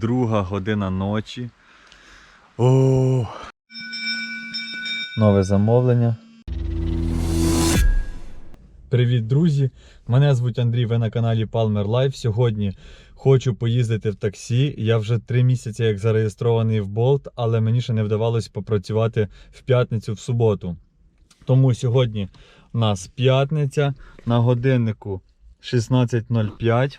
Друга година ночі. О! Нове замовлення. Привіт, друзі! Мене звуть Андрій, ви на каналі Palmer Life. Сьогодні хочу поїздити в таксі. Я вже три місяці як зареєстрований в Bolt, але мені ще не вдавалося попрацювати в п'ятницю в суботу. Тому сьогодні у нас п'ятниця на годиннику 16.05.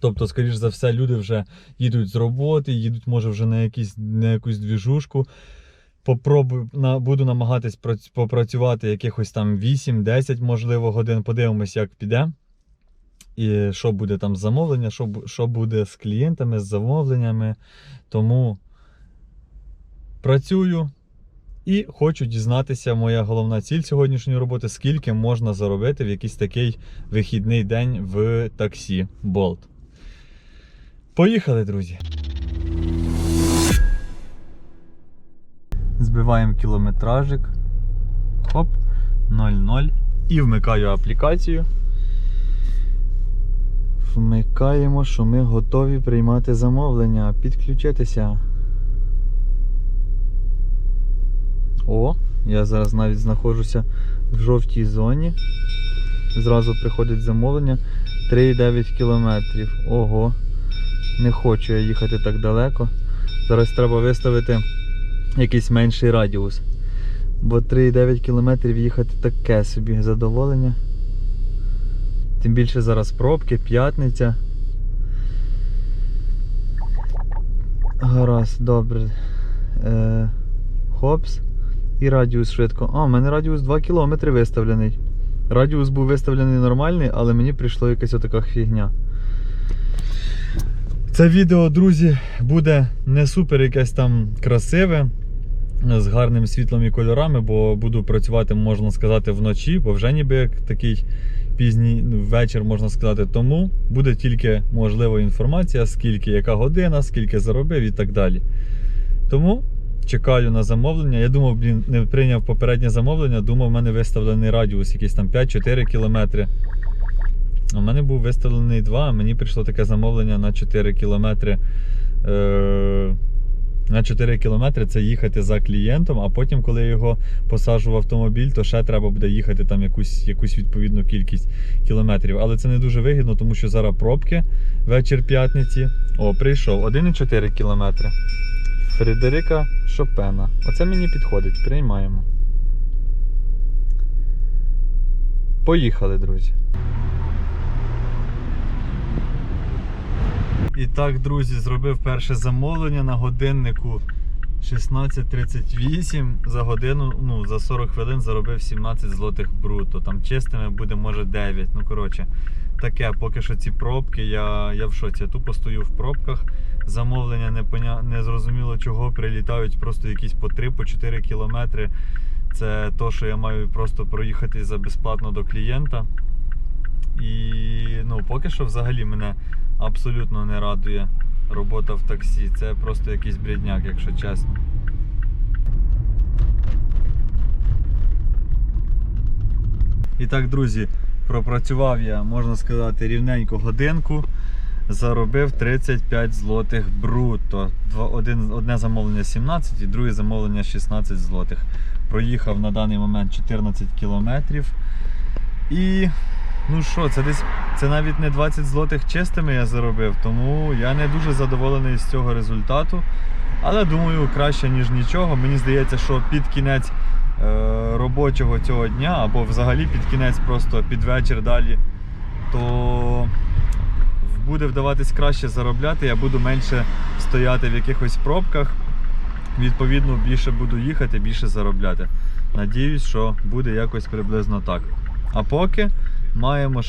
Тобто, скоріш за все, люди вже їдуть з роботи, їдуть, може, вже на, якісь, на якусь двіжушку. Попробую, на, буду намагатись прац- попрацювати якихось там 8-10, можливо, годин. Подивимось, як піде. І що буде там з замовлення, що, що буде з клієнтами, з замовленнями. Тому працюю і хочу дізнатися, моя головна ціль сьогоднішньої роботи, скільки можна заробити в якийсь такий вихідний день в таксі Bolt. Поїхали, друзі! Збиваємо кілометражик. Хоп, 0,0. І вмикаю аплікацію. Вмикаємо, що ми готові приймати замовлення. Підключитися. О, я зараз навіть знаходжуся в жовтій зоні. Зразу приходить замовлення 3,9 кілометрів. Ого, не хочу я їхати так далеко. Зараз треба виставити якийсь менший радіус. Бо 3,9 км їхати таке собі задоволення. Тим більше зараз пробки, п'ятниця. Гаразд, добре. Е, хопс. І радіус швидко. А, у мене радіус 2 км виставлений. Радіус був виставлений нормальний, але мені прийшла якась отака фігня. Це відео, друзі, буде не супер якесь там красиве, з гарним світлом і кольорами, бо буду працювати, можна сказати, вночі, бо вже ніби як такий пізній вечір, можна сказати. Тому буде тільки можлива інформація, скільки, яка година, скільки заробив і так далі. Тому чекаю на замовлення. Я думав, блін, не прийняв попереднє замовлення, думав, в мене виставлений радіус, якийсь там 5-4 кілометри. У мене був виставлений 2, а мені прийшло таке замовлення на 4 кілометри. Е- на 4 кілометри це їхати за клієнтом, а потім, коли я його посаджу в автомобіль, то ще треба буде їхати там якусь, якусь відповідну кількість кілометрів. Але це не дуже вигідно, тому що зараз пробки вечір п'ятниці. О, прийшов 1,4 кілометри. Фредерика Шопена. Оце мені підходить, приймаємо. Поїхали, друзі. І так, друзі, зробив перше замовлення на годиннику 16.38 за годину, ну, за 40 хвилин заробив 17 злотих бруто. Там чистими буде, може 9. Ну, коротше, таке, поки що ці пробки, я, я в шоці. Я тупо стою в пробках. Замовлення не, поня... не зрозуміло чого прилітають просто якісь по 3-4 кілометри. Це то, що я маю просто проїхати за безплатно до клієнта. І ну, поки що взагалі мене абсолютно не радує робота в таксі. Це просто якийсь бредняк, якщо чесно. І так, друзі, пропрацював я, можна сказати, рівненько годинку. Заробив 35 злотих бруто. Два- Один, одне замовлення 17 і друге замовлення 16 злотих. Проїхав на даний момент 14 кілометрів. І ну що, це десь це навіть не 20 злотих чистими я заробив, тому я не дуже задоволений з цього результату. Але думаю, краще, ніж нічого. Мені здається, що під кінець е, робочого цього дня, або взагалі під кінець, просто під вечір далі, то буде вдаватись краще заробляти, я буду менше стояти в якихось пробках. Відповідно, більше буду їхати, більше заробляти. Надіюсь, що буде якось приблизно так. А поки маємо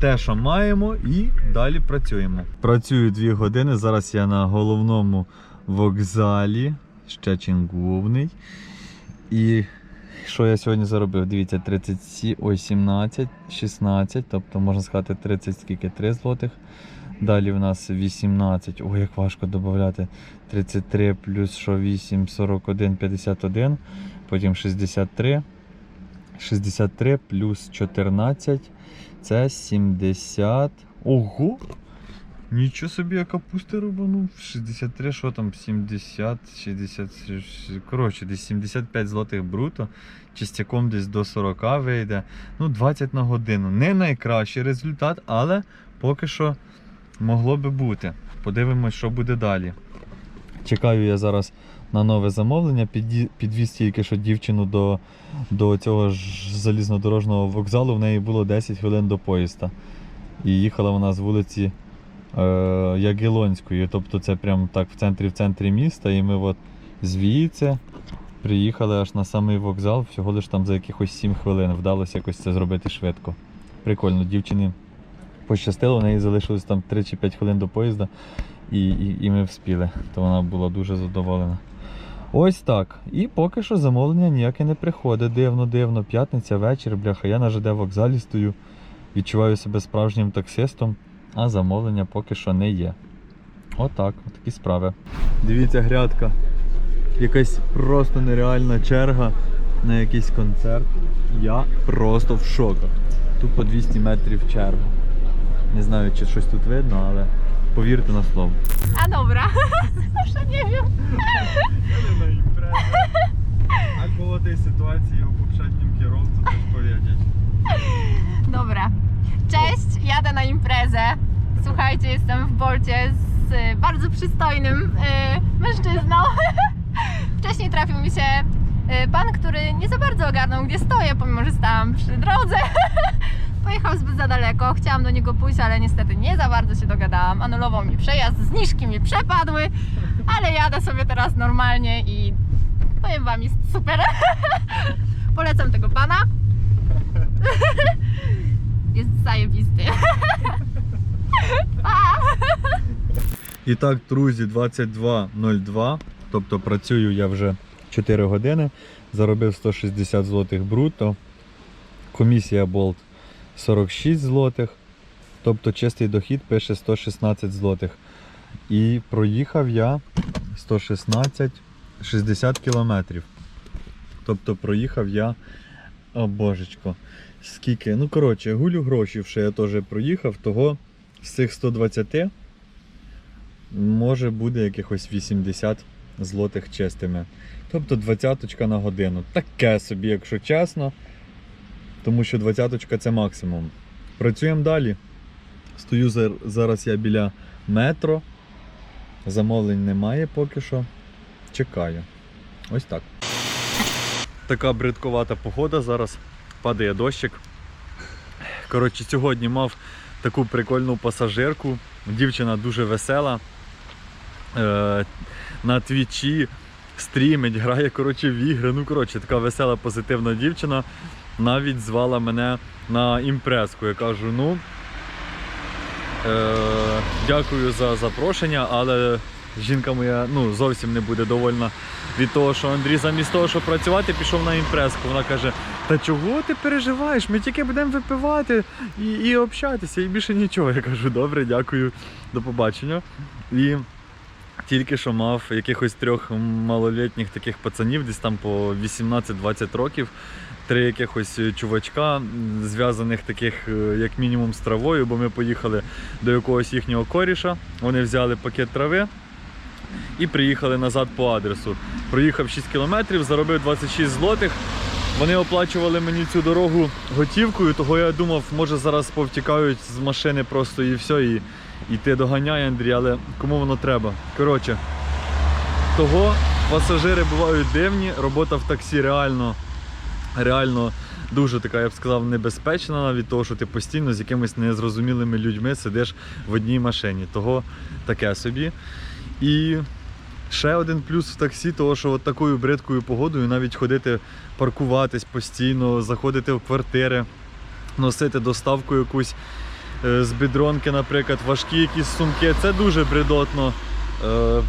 те, що маємо, і далі працюємо. Працюю 2 години. Зараз я на головному вокзалі, Щечин Główний. І що я сьогодні заробив? Дивіться, 37, ой, 17, 16, тобто можна сказати 30 скільки 3 злотих. Далі в нас 18. Ой, як важко додати. 33 плюс що 8, 41, 51. Потім 63. 63 плюс 14. Це 70. Ого! Нічого собі, я капусти рубанув. 63, що там, 70, 60, коротше, десь 75 злотих бруто. Чистяком десь до 40 вийде. Ну, 20 на годину. Не найкращий результат, але поки що могло би бути. Подивимось, що буде далі. Чекаю я зараз на нове замовлення. Підвіз тільки що дівчину до, до цього ж залізнодорожного вокзалу. В неї було 10 хвилин до поїзда. І їхала вона з вулиці е, Ягелонської. Тобто це прямо так в центрі в центрі міста. І ми от звідси приїхали аж на самий вокзал, всього лиш там за якихось 7 хвилин. Вдалося якось це зробити швидко. Прикольно, дівчині пощастило, в неї залишилось там 3 чи 5 хвилин до поїзда, і, і, і ми вспіли. То вона була дуже задоволена. Ось так. І поки що замовлення ніяке не приходить. Дивно, дивно. П'ятниця, вечір, бляха. Я на ЖД вокзалі стою, відчуваю себе справжнім таксистом, а замовлення поки що не є. Отак, такі справи. Дивіться, грядка. Якась просто нереальна черга на якийсь концерт. Я просто в шоках. Тупо 200 метрів черга. Не знаю, чи щось тут видно, але powierty na slow. A dobra, zawsze nie wiem. na imprezę. Albo o tej sytuacji i o poprzednim kierowcu coś powiedzieć. Dobra. Cześć, jadę na imprezę. Słuchajcie, jestem w Bolcie z y, bardzo przystojnym y, mężczyzną. Wcześniej trafił mi się y, pan, który nie za bardzo ogarnął, gdzie stoję, pomimo, że stałam przy drodze. Pojechał zbyt za daleko, chciałam do niego pójść, ale niestety nie za bardzo się dogadałam. Anulował mi przejazd, zniżki mi przepadły, ale jadę sobie teraz normalnie i powiem wam, jest super. Polecam tego pana. Jest zajebisty. І так, друзі, 22.02, тобто працюю я вже 4 години, заробив 160 злотих бруто, комісія Болт 46 злотих, тобто чистий дохід пише 116 злотих. І проїхав я 116 60 кілометрів. Тобто проїхав я, о божечко, скільки, ну коротше, гулю грошів ще я теж проїхав, того з цих 120 може буде якихось 80 злотих чистими. Тобто 20 на годину. Таке собі, якщо чесно. Тому що 20 це максимум. Працюємо далі. Стою зараз я біля метро. Замовлень немає поки що. Чекаю. Ось так. Така бридковата погода зараз. Падає дощик. Коротше, сьогодні мав таку прикольну пасажирку. Дівчина дуже весела. Е, на твічі стрімить, грає коротше, в ігри. Ну, коротше, така весела, позитивна дівчина. Навіть звала мене на імпреску. Я кажу, ну. Е, дякую за запрошення, але жінка моя ну, зовсім не буде довольна від того, що Андрій замість того, щоб працювати, пішов на імпреску. Вона каже: Та чого ти переживаєш? Ми тільки будемо випивати і, і общатися, і більше нічого. Я кажу, добре, дякую, до побачення. І тільки що мав якихось трьох малолітніх таких пацанів, десь там по 18-20 років. Три якихось чувачка, зв'язаних таких, е, як мінімум, з травою, бо ми поїхали до якогось їхнього коріша. Вони взяли пакет трави і приїхали назад по адресу. Проїхав 6 кілометрів, заробив 26 злотих. Вони оплачували мені цю дорогу готівкою, того я думав, може зараз повтікають з машини просто і все, і, і ти доганяй, Андрій, але кому воно треба? Коротше, того пасажири бувають дивні, робота в таксі реально, реально дуже така, я б сказав, небезпечна від того, що ти постійно з якимись незрозумілими людьми сидиш в одній машині. Того таке собі. І ще один плюс в таксі, того, що от такою бридкою погодою навіть ходити, паркуватись постійно, заходити в квартири, носити доставку якусь е, з бідронки, наприклад, важкі якісь сумки. Це дуже бредотно. Е,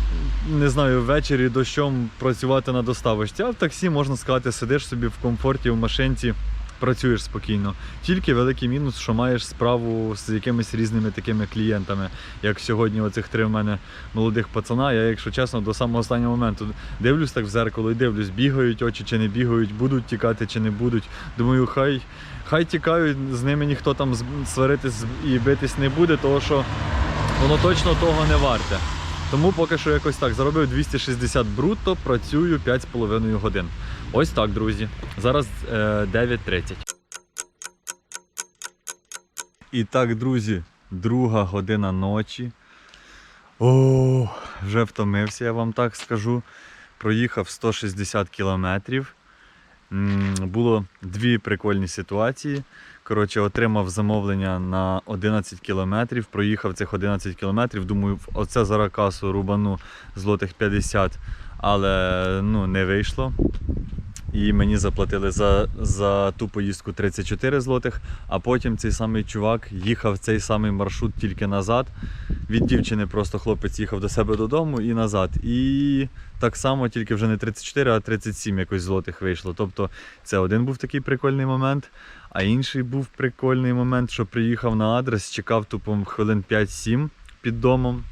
Не знаю, ввечері дощом працювати на доставочці. А в таксі можна сказати, сидиш собі в комфорті в машинці, працюєш спокійно. Тільки великий мінус, що маєш справу з якимись різними такими клієнтами, як сьогодні оцих три в мене молодих пацана. Я, якщо чесно, до самого останнього моменту дивлюсь так в зеркало і дивлюсь, бігають очі чи не бігають, будуть тікати чи не будуть. Думаю, хай, хай тікають, з ними ніхто там сваритись і битись не буде, тому що воно точно того не варте. Тому поки що якось так. Заробив 260 брутто, працюю 5,5 годин. Ось так, друзі. Зараз е, 9.30. І так, друзі, друга година ночі. О, вже втомився, я вам так скажу. Проїхав 160 кілометрів. Було дві прикольні ситуації. Коротше, отримав замовлення на 11 кілометрів. Проїхав цих 11 кілометрів. Думаю, оце зараз касу рубану злотих 50, але ну, не вийшло. І мені заплатили за, за ту поїздку 34 злотих, а потім цей самий чувак їхав цей самий маршрут тільки назад. Від дівчини просто хлопець їхав до себе додому і назад. І так само, тільки вже не 34, а 37 якось злотих вийшло. Тобто це один був такий прикольний момент. А інший був прикольний момент, що приїхав на адрес, чекав тупо хвилин 5-7 під домом.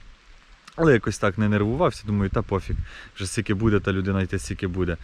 Але якось так не нервувався, думаю, та пофіг, вже стільки буде, та людина йти стільки буде.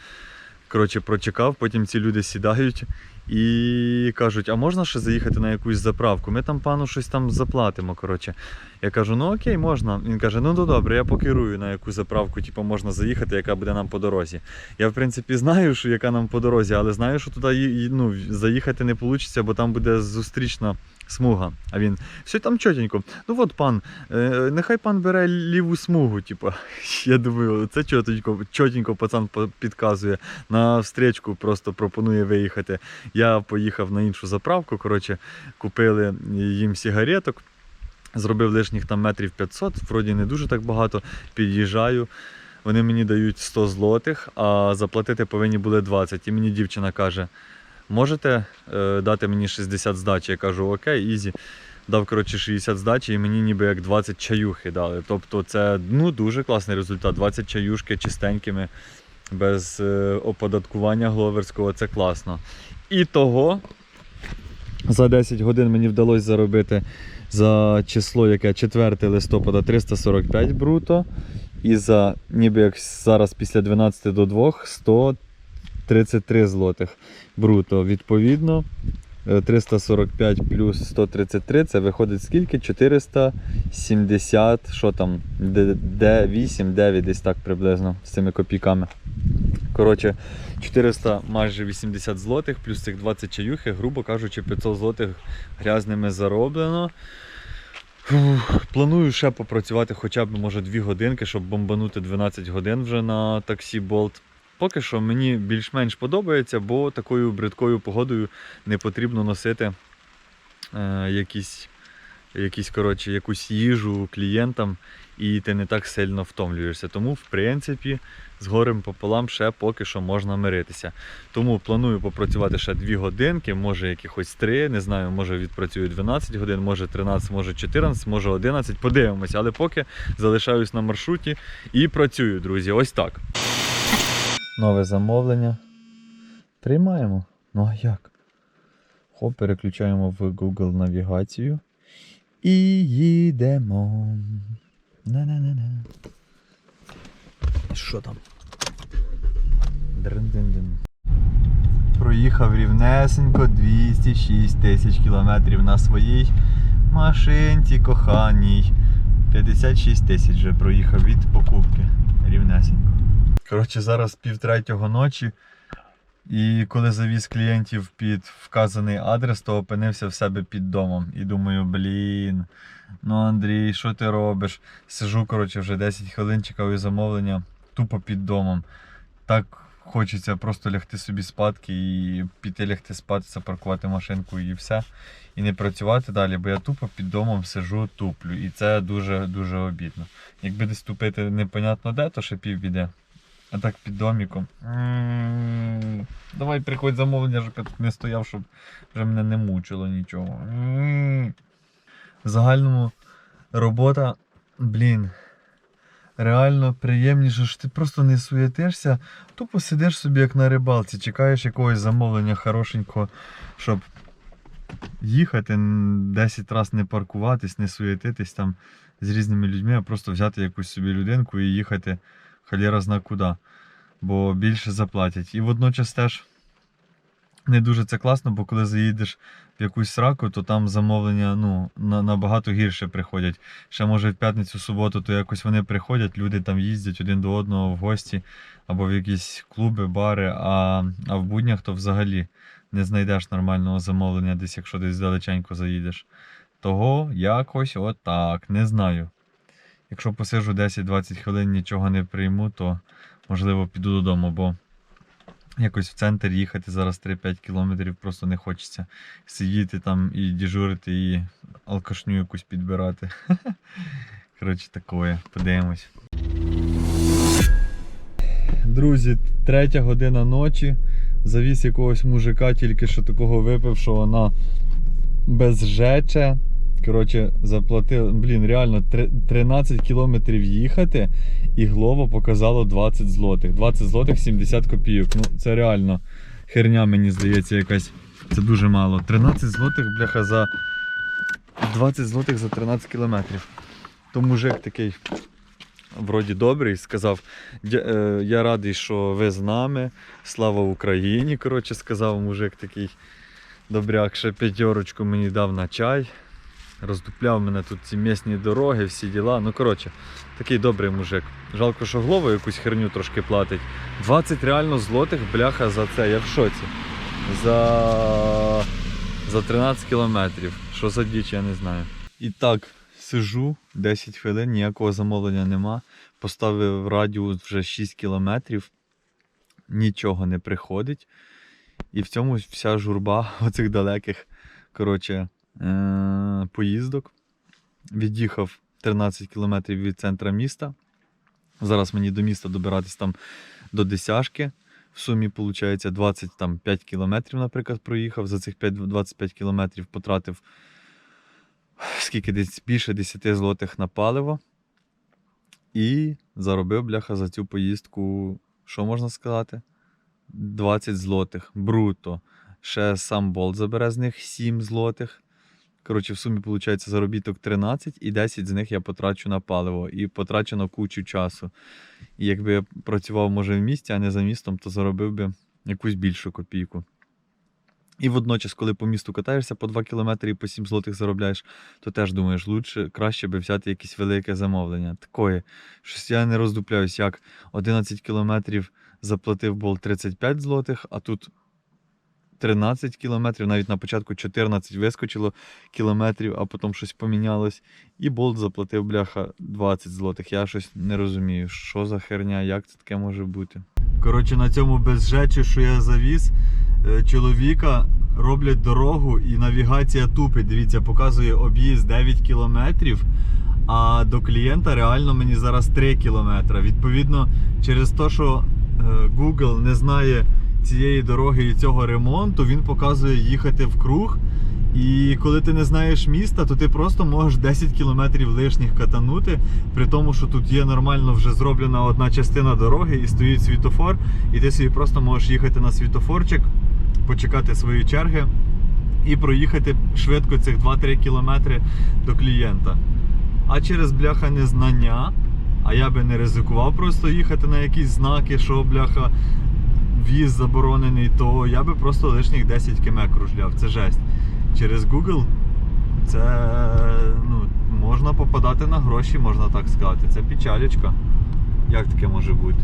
Коротше, прочекав, потім ці люди сідають і кажуть, а можна ще заїхати на якусь заправку? Ми там пану щось там заплатимо. Коротше. Я кажу, ну окей, можна. Він каже, ну то добре, я покерую на яку заправку, типу, можна заїхати, яка буде нам по дорозі. Я, в принципі, знаю, що яка нам по дорозі, але знаю, що туди ну, заїхати не вийде, бо там буде зустрічна смуга. А він все там чотенько. Ну от пан, е, нехай пан бере ліву смугу. Типу. Я думаю, це чотенько, чотенько пацан підказує. На встречку просто пропонує виїхати. Я поїхав на іншу заправку. Коротше, купили їм сигареток. Зробив лишніх там метрів 500, вроді не дуже так багато. Під'їжджаю. Вони мені дають 100 злотих, а заплатити повинні були 20. І мені дівчина каже: можете е, дати мені 60 здачі? Я кажу, окей, ізі. Дав коротше 60 здачі, і мені ніби як 20 чаюхи дали. Тобто це ну, дуже класний результат. 20 чаюшки чистенькими, без е, оподаткування гловерського, це класно. І того за 10 годин мені вдалося заробити за число, яке 4 листопада 345 бруто. І за ніби як зараз після 12 до 2 133 злотих бруто. Відповідно, е, 345 плюс 133 це виходить скільки? 470, що там, де, де 8, 9 десь так приблизно з цими копійками. Коротше, 400 майже 80 злотих, плюс цих 20 чаюхи, грубо кажучи, 500 злотих грязними зароблено. Фух, планую ще попрацювати хоча б може 2 годинки, щоб бомбанути 12 годин вже на таксі Болт. Поки що мені більш-менш подобається, бо такою бридкою погодою не потрібно носити е, якісь, якісь, коротше, якусь їжу клієнтам, і ти не так сильно втомлюєшся. Тому, в принципі, з горем пополам ще поки що можна миритися. Тому планую попрацювати ще 2 годинки, може якихось 3, не знаю, може відпрацюю 12 годин, може 13, може 14, може 11. Подивимося, але поки залишаюсь на маршруті і працюю, друзі. Ось так. Нове замовлення. Приймаємо. Ну а як? Хоп, переключаємо в Google навігацію. І їдемо. На-на-на-на. Що там? Дрин-дин-дин. Проїхав рівнесенько 206 тисяч кілометрів на своїй машинці коханій. 56 тисяч вже проїхав від покупки. Рівнесенько. Коротше, зараз півтретього ночі. І коли завіз клієнтів під вказаний адрес, то опинився в себе під домом. І думаю, блін, ну Андрій, що ти робиш? Сижу, коротше, вже 10 хвилин чекаю замовлення тупо під домом. Так хочеться просто лягти собі спадки і піти лягти спати, запаркувати машинку і все. І не працювати далі, бо я тупо під домом сижу, туплю. І це дуже-дуже обідно. Якби десь тупити непонятно де, то ще пів біде. А так під доміком. Давай приходь замовлення, щоб я не стояв, щоб вже мене не мучило нічого. В загальному робота, блін, реально приємніше, що ти просто не суєтишся, тупо сидиш собі як на рибалці, чекаєш якогось замовлення хорошенького, щоб їхати, н- 10 разів не паркуватись, не суєтитись там з різними людьми, а просто взяти якусь собі людинку і їхати халєра зна куди. Бо більше заплатять. І водночас теж не дуже це класно, бо коли заїдеш в якусь сраку, то там замовлення ну, набагато гірше приходять. Ще може в п'ятницю, суботу, то якось вони приходять, люди там їздять один до одного в гості або в якісь клуби, бари, а, а в буднях то взагалі не знайдеш нормального замовлення, десь якщо десь далеченько заїдеш. Того якось отак, не знаю. Якщо посижу 10-20 хвилин, нічого не прийму, то можливо піду додому, бо якось в центр їхати зараз 3-5 кілометрів просто не хочеться. Сидіти там і дежурити, і алкашню якусь підбирати. Коротше, такое, подивимось. Друзі, третя година ночі. Завіз якогось мужика, тільки що такого випив, що вона без жече. Коротше, заплатив, блін, реально 13 кілометрів їхати, і Глово показало 20 злотих. 20 злотих 70 копійок. Ну, це реально херня, мені здається, якась. Це дуже мало. 13 злотих, бляха, за 20 злотих за 13 кілометрів. То мужик такий, вроді добрий, сказав: е, Я радий, що ви з нами. Слава Україні! Коротше, сказав мужик такий добряк, ще п'ятерочку мені дав на чай. Роздупляв мене тут ці місні дороги, всі діла. Ну, коротше, такий добрий мужик. Жалко, що голову якусь херню трошки платить. 20 реально злотих, бляха, за це. Я в шоці. За, за 13 кілометрів. Що за діч, я не знаю. І так, сижу 10 хвилин, ніякого замовлення нема. Поставив радіус вже 6 кілометрів, нічого не приходить. І в цьому вся журба оцих далеких коротше, е- поїздок. Від'їхав 13 кілометрів від центра міста. Зараз мені до міста добиратись там до десяшки. В сумі, виходить, 25 кілометрів, наприклад, проїхав. За цих 5 25 кілометрів потратив скільки десь більше 10 злотих на паливо. І заробив, бляха, за цю поїздку, що можна сказати? 20 злотих бруто. Ще сам болт забере з них 7 злотих. Коротше, в сумі виходить заробіток 13 і 10 з них я потрачу на паливо і потрачено кучу часу. І якби я працював, може, в місті, а не за містом, то заробив би якусь більшу копійку. І водночас, коли по місту катаєшся по 2 кілометри і по 7 злотих заробляєш, то теж думаєш, лучше, краще би взяти якесь велике замовлення. Такое, щось я не роздупляюсь, як 11 кілометрів заплатив бол 35 злотих, а тут 13 кілометрів, навіть на початку 14 вискочило кілометрів, а потім щось помінялось. І болт заплатив, бляха, 20 злотих. Я щось не розумію, що за херня, як це таке може бути. Коротше, на цьому безжечі, що я завіз, е, чоловіка роблять дорогу і навігація тупить. Дивіться, показує об'їзд 9 кілометрів. А до клієнта реально мені зараз 3 кілометри. Відповідно, через те, що е, Google не знає цієї дороги і цього ремонту, він показує їхати в круг. І коли ти не знаєш міста, то ти просто можеш 10 кілометрів лишніх катанути, при тому, що тут є нормально вже зроблена одна частина дороги і стоїть світофор, і ти собі просто можеш їхати на світофорчик, почекати свої черги і проїхати швидко цих 2-3 кілометри до клієнта. А через бляха незнання, а я би не ризикував просто їхати на якісь знаки, що бляха в'їзд заборонений, то я би просто лишніх 10 км кружляв. Це жесть. Через Google це ну, можна попадати на гроші, можна так сказати. Це печалечка. Як таке може бути?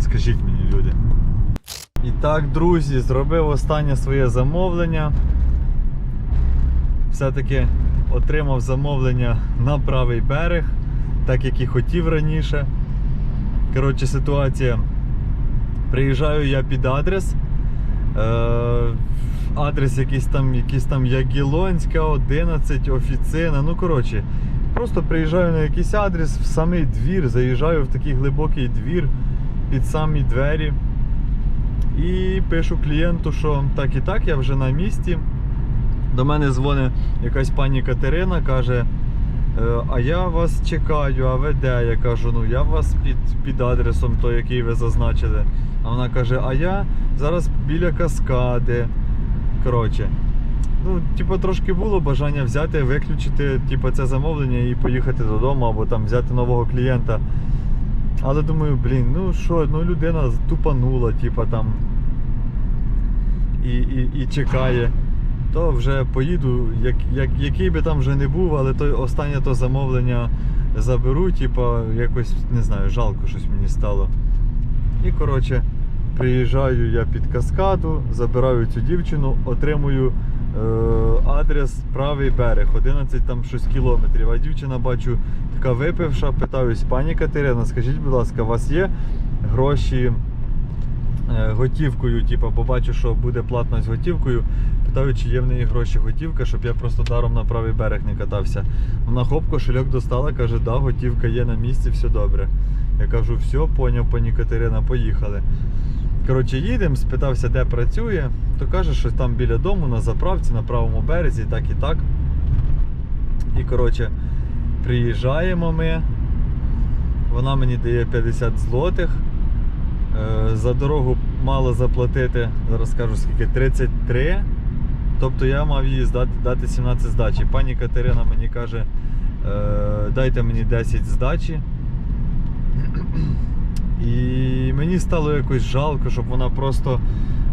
Скажіть мені, люди. І так, друзі, зробив останнє своє замовлення. Все-таки отримав замовлення на правий берег, так як і хотів раніше. Коротше, ситуація. Приїжджаю я під адрес. Е, адрес якийсь там, якийсь там Ягілонська, 11, офіцина. Ну, коротше, просто приїжджаю на якийсь адрес, в самий двір, заїжджаю в такий глибокий двір під самі двері. І пишу клієнту, що так і так, я вже на місці. До мене дзвонить якась пані Катерина, каже. «Е, А я вас чекаю, а ви де? Я кажу, ну я вас під, під адресом, той, який ви зазначили. А вона каже, а я зараз біля каскади. Коротше. Ну, типу, трошки було бажання взяти, виключити типу, це замовлення і поїхати додому, або там взяти нового клієнта. Але думаю, блін, ну що, ну людина тупанула, типу там. і, і, і чекає, то вже поїду, як, як, який би там вже не був, але то останнє то замовлення заберу, типа якось не знаю, жалко щось мені стало. І коротше, приїжджаю я під каскаду, забираю цю дівчину, отримую е, адрес правий берег, 11 там щось кілометрів. А дівчина бачу така випивша, питаюсь, пані Катерина, скажіть, будь ласка, у вас є гроші готівкою, типу, бо бачу, що буде платність готівкою. Питаю, чи є в неї гроші готівка, щоб я просто даром на правий берег не катався. Вона хоп, кошельок достала, каже, да, готівка є на місці, все добре. Я кажу, все, поняв, пані Катерина, поїхали. Коротше, їдемо, спитався, де працює, то каже, що там біля дому на заправці, на правому березі, так і так. І коротше, приїжджаємо ми. Вона мені дає 50 злотих. Е, За дорогу мало заплатити, зараз скажу скільки, 33. Тобто я мав їй здати, дати 17 здачі. Пані Катерина мені каже, е, дайте мені 10 здачі. І мені стало якось жалко, щоб вона просто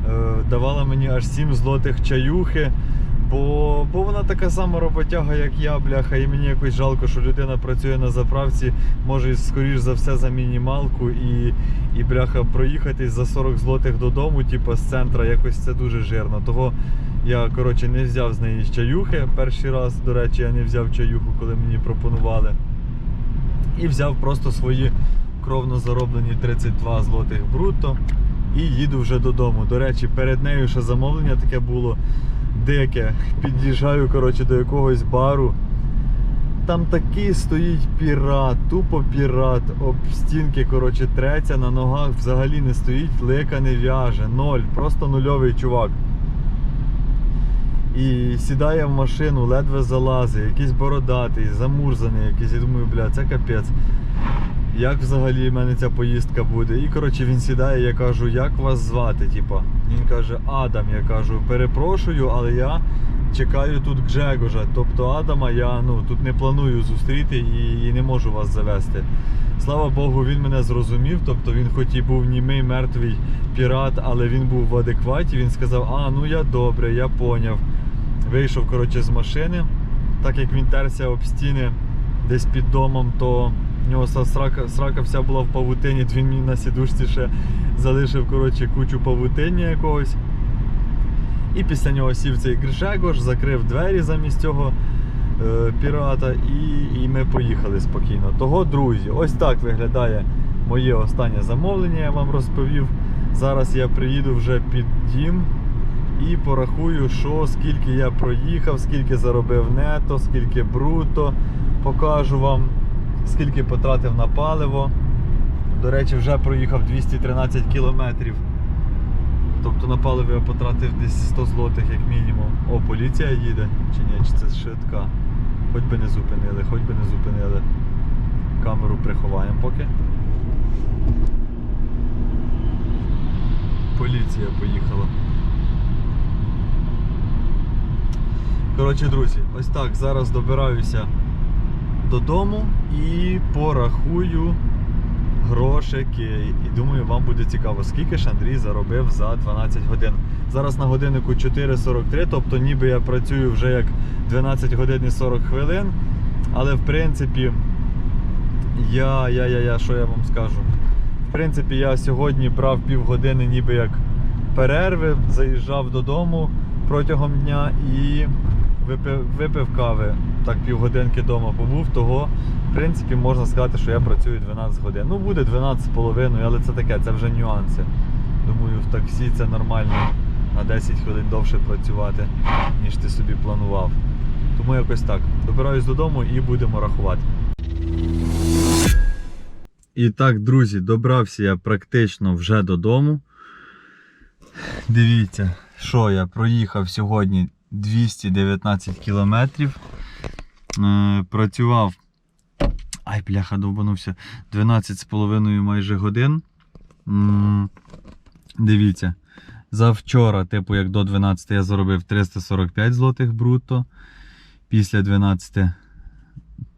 е, давала мені аж 7 злотих чаюхи. Бо, бо вона така сама роботяга, як я, бляха, і мені якось жалко, що людина працює на заправці, може, скоріш за все, за мінімалку, і, і бляха, проїхатись за 40 злотих додому, типу, з центра, якось це дуже жирно. Того я коротше, не взяв з неї чаюхи. Перший раз, до речі, я не взяв чаюху, коли мені пропонували. І взяв просто свої кровно зароблені 32 злотих брутто і їду вже додому. До речі, перед нею ще замовлення таке було дике. Під'їжджаю коротше, до якогось бару. Там такий стоїть пірат, тупо пірат, об стінки коротше, треться, на ногах взагалі не стоїть, лика не в'яже, ноль, просто нульовий чувак. І сідає в машину, ледве залазить, якийсь бородатий, замурзаний якийсь. Я думаю, бля, це капець. Як взагалі в мене ця поїздка буде? І коротше він сідає, я кажу, як вас звати? Типа. Він каже, Адам. Я кажу, перепрошую, але я чекаю тут Гжегожа. Тобто Адама я ну, тут не планую зустріти і, і не можу вас завести. Слава Богу, він мене зрозумів. Тобто він хоч і був німий, мертвий пірат, але він був в адекваті. Він сказав, а ну я добре, я поняв. Вийшов коротше, з машини. Так як він терся об стіни десь під домом, то в нього срака, срака вся була в павутині, він мені на сідушці ще залишив коротше, кучу павутиння якогось. І після нього сів цей Гришегош, закрив двері замість цього е, пірата, і, і ми поїхали спокійно. Того, друзі, ось так виглядає моє останнє замовлення, я вам розповів. Зараз я приїду вже під дім і порахую, що скільки я проїхав, скільки заробив нето, скільки бруто. Покажу вам, скільки потратив на паливо. До речі, вже проїхав 213 кілометрів. Тобто на паливо я потратив десь 100 злотих як мінімум. О, поліція їде чи ні, чи це швидка. Хоч би не зупинили, хоч би не зупинили. Камеру приховаємо поки. Поліція поїхала. Коротше, друзі, ось так зараз добираюся додому і порахую грошики. І думаю, вам буде цікаво, скільки ж Андрій заробив за 12 годин. Зараз на годиннику 4.43, тобто ніби я працюю вже як 12 годин і 40 хвилин. Але в принципі, я, я, я, я, що я вам скажу? В принципі, я сьогодні брав півгодини ніби як перерви, заїжджав додому протягом дня і випив, випив кави. Так півгодинки вдома побув, того в принципі можна сказати, що я працюю 12 годин. Ну буде 12 з половиною, але це таке, це вже нюанси. Думаю, в таксі це нормально на 10 хвилин довше працювати, ніж ти собі планував. Тому якось так. Добираюсь додому і будемо рахувати. І так, друзі, добрався я практично вже додому. Дивіться, що я проїхав сьогодні 219 кілометрів. Е, Працював. Ай, бляха, довбанувся. 12,5 майже годин. Дивіться. Завчора, типу, як до 12 я заробив 345 злотих брутто. Після 12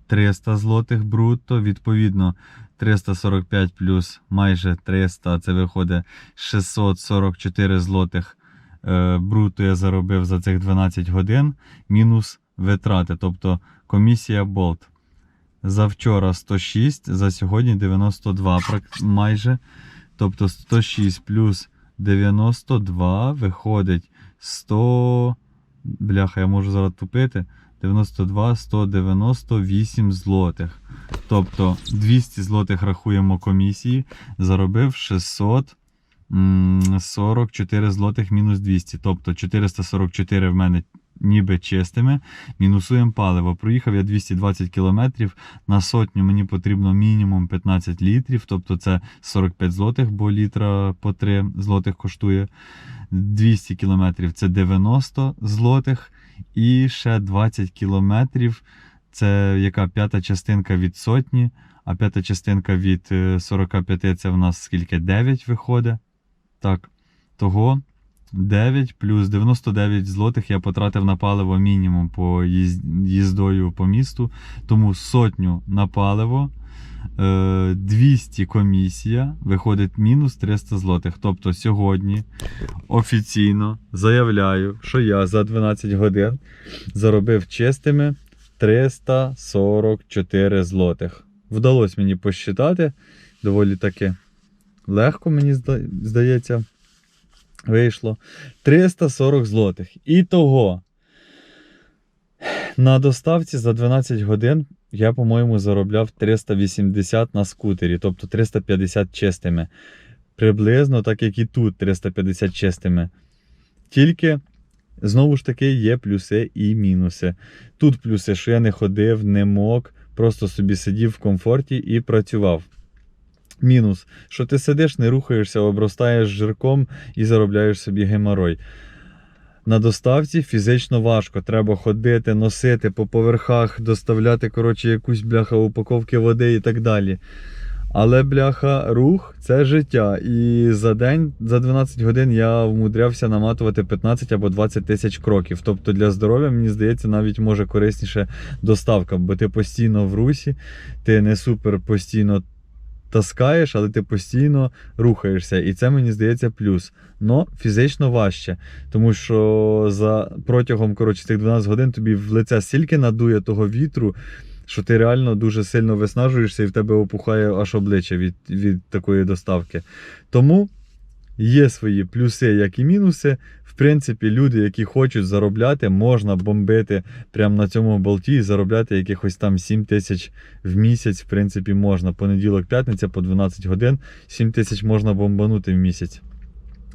300 злотих брутто. Відповідно, 345 плюс майже 300, це виходить 644 злотих е, бруто я заробив за цих 12 годин, мінус витрати, тобто комісія болт. За вчора 106, за сьогодні 92 майже. Тобто 106 плюс 92 виходить 100. Бляха, я можу зараз тупити. 92, 198 злотих. Тобто 200 злотих рахуємо комісії, заробив 644 злотих мінус 200. Тобто 444 в мене ніби чистими. Мінусуємо паливо. Проїхав я 220 кілометрів. На сотню мені потрібно мінімум 15 літрів, тобто це 45 злотих, бо літра по 3 злотих коштує. 200 кілометрів це 90 злотих. І ще 20 кілометрів це яка п'ята частинка від сотні, а п'ята частинка від е, 45 це в нас скільки? 9 виходить. Так. Того 9 плюс 99 злотих я потратив на паливо мінімум по їздою по місту. Тому сотню на паливо, е, 200 комісія, виходить мінус 300 злотих. Тобто сьогодні офіційно заявляю, що я за 12 годин заробив чистими 344 злотих. Вдалося мені посчитати. Доволі таки легко, мені здається, вийшло. 340 злотих. І того. На доставці за 12 годин я, по-моєму, заробляв 380 на скутері, тобто 350 чистими. Приблизно так, як і тут 350 чистими. Тільки, знову ж таки, є плюси і мінуси. Тут плюси, що я не ходив, не мог, просто собі сидів в комфорті і працював. Мінус, що ти сидиш, не рухаєшся, обростаєш жирком і заробляєш собі геморой. На доставці фізично важко. Треба ходити, носити по поверхах, доставляти коротше, якусь бляха упаковки води і так далі. Але бляха, рух це життя. І за день, за 12 годин я вмудрявся наматувати 15 або 20 тисяч кроків. Тобто для здоров'я, мені здається, навіть може корисніше доставка, бо ти постійно в русі, ти не супер постійно таскаєш, але ти постійно рухаєшся. І це мені здається плюс. Но фізично важче. Тому що за протягом коротше, цих 12 годин тобі в лице стільки надує того вітру, що ти реально дуже сильно виснажуєшся і в тебе опухає аж обличчя від, від такої доставки. Тому є свої плюси, як і мінуси. Принципі, люди, які хочуть заробляти, можна бомбити прямо на цьому болті і заробляти якихось там 7 тисяч в місяць. В принципі, можна. Понеділок, п'ятниця по 12 годин, 7 тисяч можна бомбанути в місяць.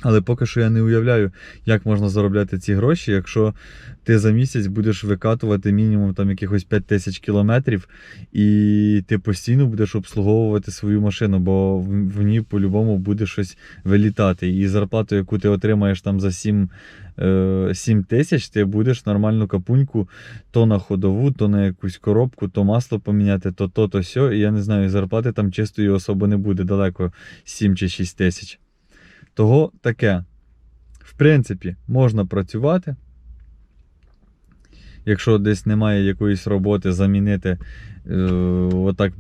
Але поки що я не уявляю, як можна заробляти ці гроші, якщо ти за місяць будеш викатувати мінімум там якихось 5 тисяч кілометрів, і ти постійно будеш обслуговувати свою машину, бо в, ній по-любому буде щось вилітати. І зарплату, яку ти отримаєш там за 7, е, 7 тисяч, ти будеш нормальну капуньку то на ходову, то на якусь коробку, то масло поміняти, то то, то сьо. І я не знаю, зарплати там чистої особо не буде далеко 7 чи 6 тисяч. Того таке. В принципі, можна працювати. Якщо десь немає якоїсь роботи, замінити е, отак,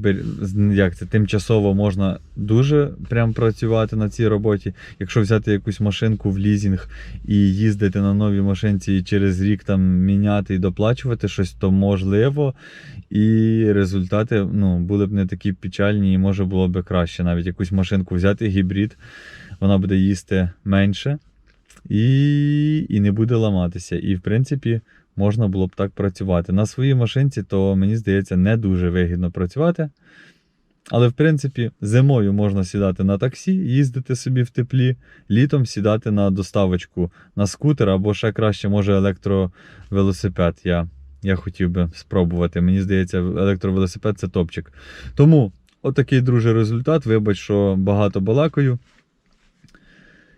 як це, тимчасово можна дуже прям працювати на цій роботі. Якщо взяти якусь машинку в лізінг і їздити на новій машинці і через рік там міняти і доплачувати щось, то можливо. І результати ну, були б не такі печальні, і може було б краще. Навіть якусь машинку взяти, гібрид, вона буде їсти менше і, і не буде ламатися. І в принципі можна було б так працювати. На своїй машинці, то мені здається, не дуже вигідно працювати. Але в принципі, зимою можна сідати на таксі, їздити собі в теплі, літом сідати на доставочку на скутер або ще краще, може, електровелосипед. Я, я хотів би спробувати. Мені здається, електровелосипед це топчик. Тому, отакий, друже, результат. Вибач, що багато балакаю.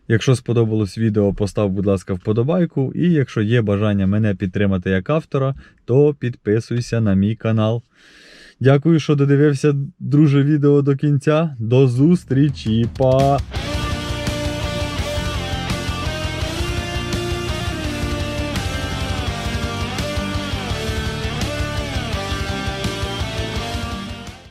Якщо сподобалось відео, постав, будь ласка, вподобайку. І якщо є бажання мене підтримати як автора, то підписуйся на мій канал. Дякую, що додивився, друже, відео до кінця. До зустрічі, па!